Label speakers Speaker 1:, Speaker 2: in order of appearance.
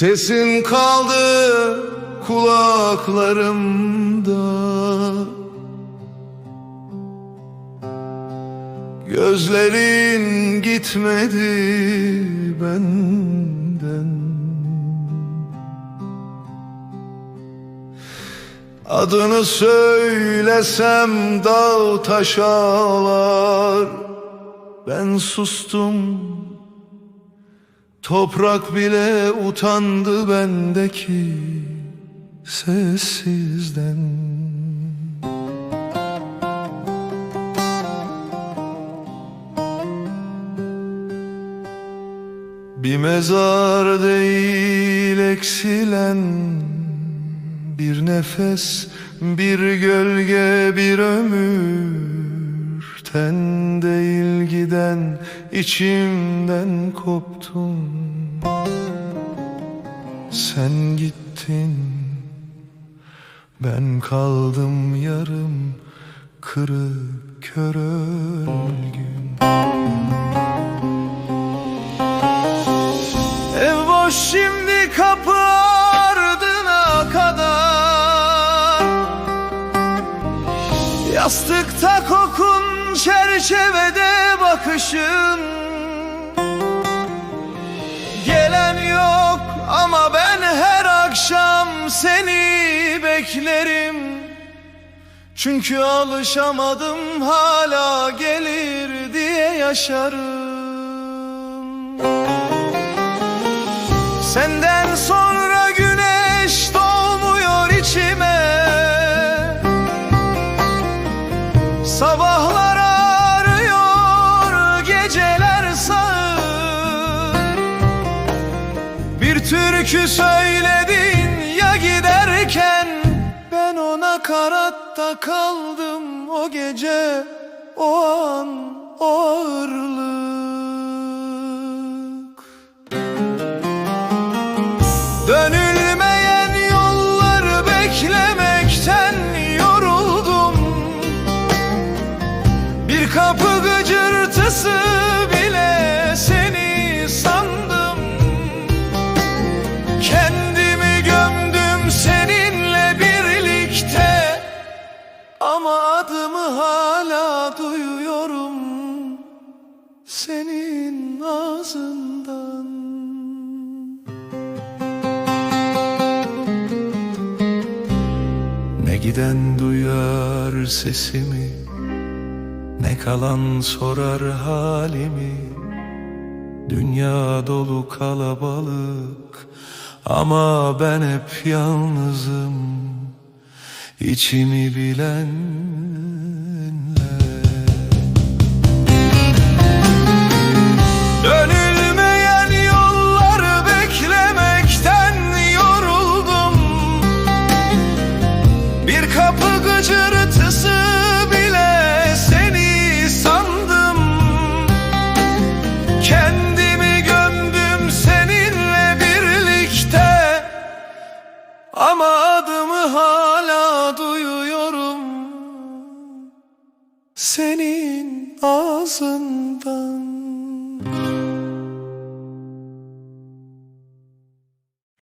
Speaker 1: Sesin kaldı kulaklarımda. Gözlerin gitmedi benden. Adını söylesem dağ taş ağlar Ben sustum Toprak bile utandı bendeki sessizden. Bir mezar değil eksilen Bir nefes, bir gölge, bir ömür Ten değil giden içimden koptum Sen gittin Ben kaldım yarım Kırık kör ölgün. Ev boş şimdi kapı ardına kadar. Yastıkta kokun çerçevede bakışın. Gelen yok ama ben her akşam seni beklerim. Çünkü alışamadım hala gelir diye yaşarım. Senden Türkü söyledin ya giderken Ben ona karatta kaldım o gece O an, o ağırlık giden duyar sesimi Ne kalan sorar halimi. Dünya dolu kalabalık Ama ben hep yalnızım. İçimi bilenler Bir kapı gıcırtısı bile seni sandım. Kendimi gömdüm seninle birlikte. Ama adımı hala duyuyorum Senin ağzından